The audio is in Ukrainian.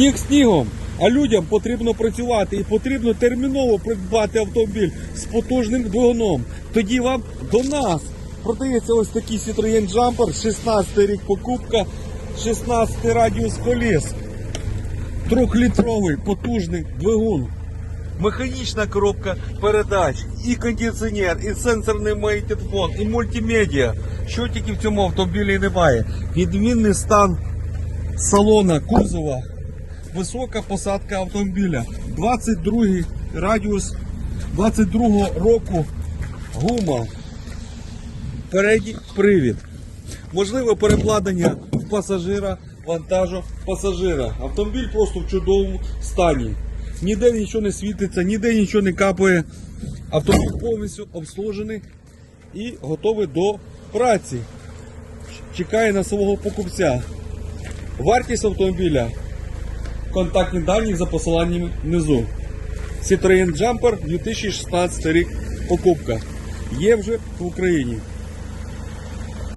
Сніг снігом, а людям потрібно працювати і потрібно терміново придбати автомобіль з потужним двигуном. Тоді вам до нас продається ось такий Citroën Jumper, 16 рік покупка, 16 радіус коліс, трьохлітровий потужний двигун. Механічна коробка передач, і кондиціонер, і сенсорний мейтедфон, і мультимедіа. Що тільки в цьому автомобілі немає. Відмінний стан салона, кузова, висока посадка автомобіля, 22 радіус 22 року гума, передній привід. Можливе перекладення пасажира, вантажу пасажира. Автомобіль просто в чудовому стані. Ніде нічого не світиться, ніде нічого не капає. Автомобіль повністю обслужений і готовий до праці. Чекає на свого покупця. Вартість автомобіля. Контактні дані за посиланнями внизу. Citroen Jumper 2016 рік покупка. Є вже в Україні.